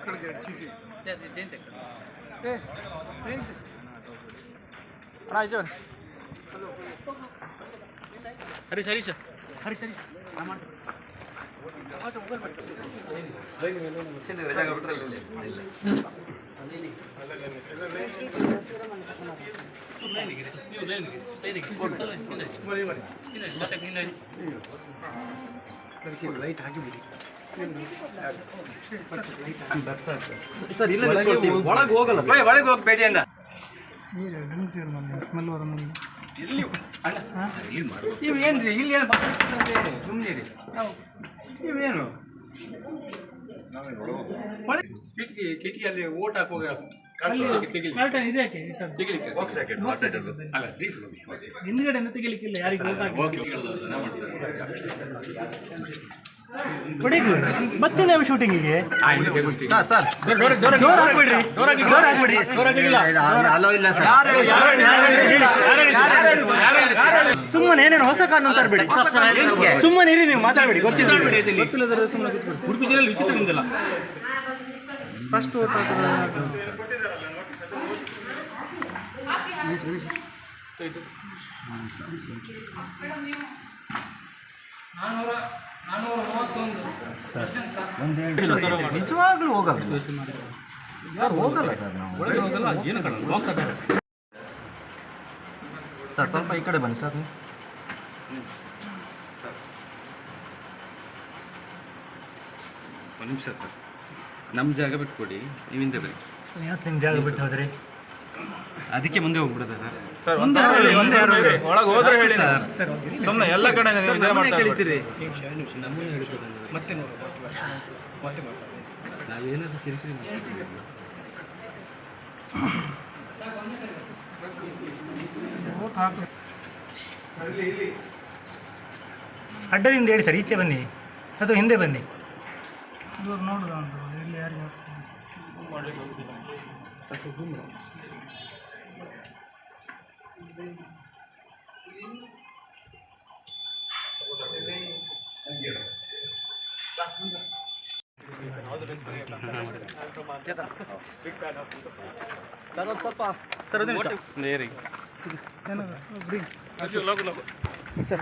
ಮಕ್ಕಳಿಗೆ ಚೀಟಿ ಹರೀಶ್ ಹರೀಶ್ ಹರೀಶ್ ಹರೀಶ್ ಲೈಟ್ ಹಾಕಿಬಿಡಿ ಸರ್ ಇಲ್ಲ ಒಳಗೆ ಹೋಗಲ್ಲ. ಒಳಗೆ ಹೋಗ್ಬೇಡಿ ಅಣ್ಣ. ಸ್ಮೆಲ್ ಬರೋ ಇಲ್ಲಿ ಅಣ್ಣ ನೀವು ಏನ್ರಿ ಇಲ್ಲಿ ಏನು ಸುಮ್ಮನೆ ರೀ ನೀವೇನು? ಕಿಟಕಿ ಕಿಟಕಿಯಲ್ಲಿ ಓಟ್ ಹಾಕುವಾಗ. ಹಿಂದ್ಗಡೆಯಿಂದ ತೆಗಿಲಿಕ್ಕಿಲ್ಲ ಯಾರಿಗೆ ಮತ್ತೆ ನಾವು ಶೂಟಿಂಗಿಗೆ ಸರ್ ಡೋರ್ ಹಾಕ್ಬಿಡ್ರಿ. ಡೋರ್ ಹಾಕ್ಬಿಡ್ರಿ. ಡೋರ್ ಹಾಕಿಲ್ಲ. ಸುಮ್ಮನೆ ಏನೇನು ಹೊಸ ಕಾನೂನು ತರಬೇಡಿ ಸುಮ್ಮನೆ ಇರಿ ನೀವು ಮಾತಾಡಬೇಡಿ ಗೊತ್ತಿಲ್ಲ. ಗೊತ್ತಿಲ್ಲದ್ರೆ ಸುಮ್ಮನೆ ಕೂತ್ಕೊಳ್ಳಿ. ಉಡುಪಿ ಜಿಲ್ಲೆಯಲ್ಲಿ ವಿಚಿತ್ರದಿಂದಲ್ಲ ಫಸ್ಟ್ ಓಟ್ ನಿಜವಾಗ್ಲೂ ಹೋಗಲ್ಲ. ಯಾರು ಹೋಗಲ್ಲ ಸರ್ ನಾವು? ಒಳಗೆ ಹೋಗಲ್ಲ ಏನು ಕಾಣಲ್ಲ. ಬಾಕ್ಸ್ ಸರ್ ಸ್ವಲ್ಪ ಈ ಕಡೆ ಬನ್ನಿ ಸರ್. ನೀವು ಒಂದು ನಿಮಿಷ ಸರ್. ನಮ್ಮ ಜಾಗ ಬಿಟ್ಕೊಡಿ ನೀವು ಹಿಂದೆ ಬನ್ನಿ. ಯಾಕೆ ನಿಮ್ಮ ಜಾಗ ಬಿಟ್ಟು ಹೋದ್ರಿ? ಅದಕ್ಕೆ ಮುಂದೆ ಹೋಗ್ಬಿಡುತ್ತೆ ಸರ್. ಸರ್ ಒಂದ್ಸಾರಿ. ಒಳಗೆ ಹೋದ್ರೆ ಹೇಳಿ ಸುಮ್ಮನೆ ಎಲ್ಲ ಕಡೆ ನೀವು ಇದೇ ಮಾಡ್ತಾ ಮತ್ತೆ ನೋಡು ಮತ್ತೆ ಕಿರಿಕಿರಿ ಅಡ್ಡದಿಂದ ಹೇಳಿ ಸರ್ ಈಚೆ ಬನ್ನಿ ಅಥವಾ ಹಿಂದೆ ಬನ್ನಿ. ನೋಡುದು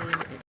ಇಲ್ಲಿ